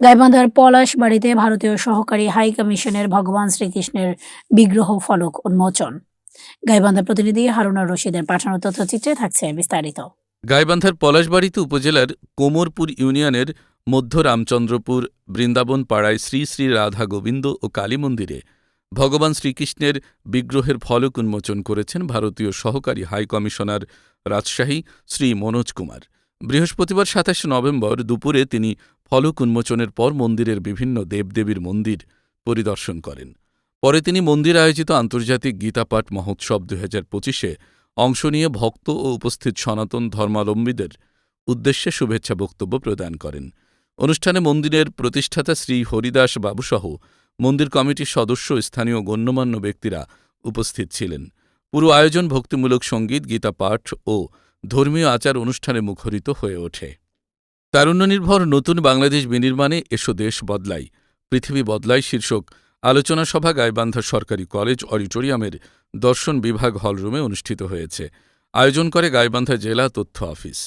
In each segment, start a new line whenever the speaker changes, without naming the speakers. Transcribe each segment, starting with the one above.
গাইবান্ধার পলাশ বাড়িতে ভারতীয় সহকারী হাই কমিশনের ভগবান শ্রীকৃষ্ণের বিগ্রহ ফলক উন্মোচন। গাইবান্ধা প্রতিনিধি হারুনা রশিদের পাঠানো তথ্যচিত্রে থাকছে বিস্তারিত।
গাইবান্ধার পলাশবাড়িতে উপজেলার কোমরপুর ইউনিয়নের মধ্য রামচন্দ্রপুর, বৃন্দাবন পাড়ায় শ্রী শ্রী রাধা গোবিন্দ ও কালী মন্দিরে ভগবান শ্রীকৃষ্ণের বিগ্রহের ফলক উন্মোচন করেছেন ভারতীয় সহকারী হাই কমিশনার রাজশাহী শ্রী মনোজ কুমার। বৃহস্পতিবার সাতাশে নভেম্বর দুপুরে তিনি ফলক উন্মোচনের পর মন্দিরের বিভিন্ন দেবদেবীর মন্দির পরিদর্শন করেন। পরে তিনি মন্দির আয়োজিত আন্তর্জাতিক গীতাপাঠ মহোৎসব দু হাজার পঁচিশে অংশ নিয়ে ভক্ত ও উপস্থিত সনাতন ধর্মাবলম্বীদের উদ্দেশ্যে শুভেচ্ছা বক্তব্য প্রদান করেন। অনুষ্ঠানে মন্দিরের প্রতিষ্ঠাতা শ্রী হরিদাস বাবুসহ মন্দির কমিটির সদস্য স্থানীয় গণ্যমান্য ব্যক্তিরা উপস্থিত ছিলেন। পুরো আয়োজন ভক্তিমূলক সংগীত গীতা পাঠ ও ধর্মীয় আচার অনুষ্ঠানে মুখরিত হয়ে ওঠে। তারুণ্যনির্ভর নতুন বাংলাদেশ বিনির্মাণে এসো দেশ বদলাই। পৃথিবী বদলাই শীর্ষক আলোচনা সভা গাইবান্ধা সরকারি কলেজ অডিটোরিয়ামের দর্শন বিভাগ হলরুমে অনুষ্ঠিত হয়েছে। আয়োজন করে গাইবান্ধা জেলা তথ্য অফিস।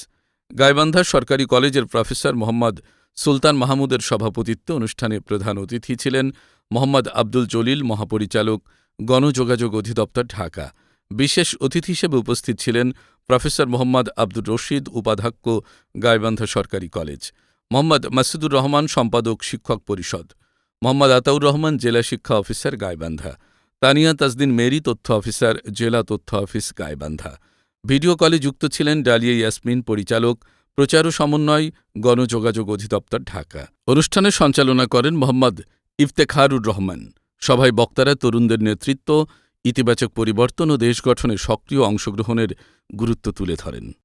গাইবান্ধা সরকারি কলেজের প্রফেসর মোহাম্মদ সুলতান মাহমুদের সভাপতিত্বে অনুষ্ঠানে প্রধান অতিথি ছিলেন মোহাম্মদ আব্দুল জলিল মহাপরিচালক গণযোগাযোগ অধিদপ্তর ঢাকা। বিশেষ অতিথি হিসেবে উপস্থিত ছিলেন প্রফেসর মোহাম্মদ আব্দুর রশিদ উপাধ্যক্ষ গাইবান্ধা সরকারি কলেজ, মোহাম্মদ মাসুদুর রহমান সম্পাদক শিক্ষক পরিষদ, মোহাম্মদ আতাউর রহমান জেলা শিক্ষা অফিসার গাইবান্ধা, তানিয়া তাজদিন মেরি তথ্য অফিসার জেলা তথ্য অফিস গাইবান্ধা। ভিডিও কলে যুক্ত ছিলেন ডালিয়া ইয়াসমিন, পরিচালক, প্রচার ও সমন্বয়, গণযোগাযোগ অধিদপ্তর, ঢাকা। অনুষ্ঠানে সঞ্চালনা করেন মোহাম্মদ ইফতেখারুর রহমান। সভায় বক্তারা তরুণদের নেতৃত্ব ইতিবাচক পরিবর্তন ও দেশ গঠনে সক্রিয় অংশগ্রহণের গুরুত্ব তুলে ধরেন।